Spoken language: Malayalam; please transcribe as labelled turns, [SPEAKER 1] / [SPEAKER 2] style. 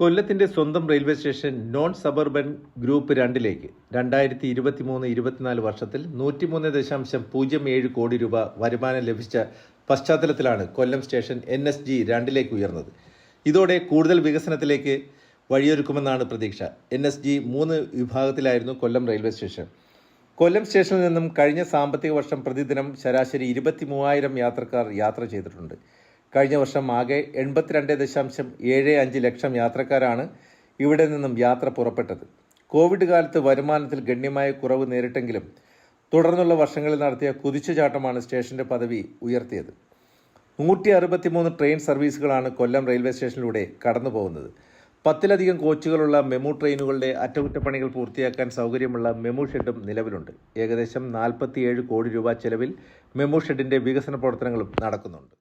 [SPEAKER 1] കൊല്ലത്തിന്റെ സ്വന്തം railway station non suburban group രണ്ടിലേക്ക് രണ്ടായിരത്തി ഇരുപത്തി മൂന്ന് ഇരുപത്തിനാല് വർഷത്തിൽ നൂറ്റിമൂന്ന് ദശാംശം പൂജ്യം ഏഴ് കോടി രൂപ വരുമാനം ലഭിച്ച പശ്ചാത്തലത്തിലാണ് Kollam station N S G രണ്ടിലേക്ക് ഉയർന്നത്. ഇതോടെ കൂടുതൽ വികസനത്തിലേക്ക് വഴിയൊരുക്കുമെന്നാണ് പ്രതീക്ഷ. എൻ എസ് ജി മൂന്ന് വിഭാഗത്തിലായിരുന്നു കൊല്ലം റെയിൽവേ സ്റ്റേഷൻ. കൊല്ലം സ്റ്റേഷനിൽ നിന്നും കഴിഞ്ഞ സാമ്പത്തിക വർഷം പ്രതിദിനം ശരാശരി ഇരുപത്തി മൂവായിരം യാത്രക്കാർ യാത്ര ചെയ്തിട്ടുണ്ട്. കഴിഞ്ഞ വർഷം ആകെ എൺപത്തിരണ്ട് ദശാംശം ഏഴ് അഞ്ച് ലക്ഷം യാത്രക്കാരാണ് ഇവിടെ നിന്നും യാത്ര പുറപ്പെട്ടത്. കോവിഡ് കാലത്ത് വരുമാനത്തിൽ ഗണ്യമായ കുറവ് നേരിട്ടെങ്കിലും തുടർന്നുള്ള വർഷങ്ങളിൽ നടത്തിയ കുതിച്ചുചാട്ടമാണ് സ്റ്റേഷന്റെ പദവി ഉയർത്തിയത്. നൂറ്റി അറുപത്തിമൂന്ന് ട്രെയിൻ സർവീസുകളാണ് കൊല്ലം റെയിൽവേ സ്റ്റേഷനിലൂടെ കടന്നു പോകുന്നത് പത്തിലധികം കോച്ചുകളുള്ള മെമു ട്രെയിനുകളുടെ അറ്റകുറ്റപ്പണികൾ പൂർത്തിയാക്കാൻ സൗകര്യമുള്ള മെമു ഷെഡും നിലവിലുണ്ട്. ഏകദേശം നാൽപ്പത്തിയേഴ് കോടി രൂപ ചെലവിൽ മെമു ഷെഡിന്റെ വികസന പ്രവർത്തനങ്ങളും നടക്കുന്നുണ്ട്.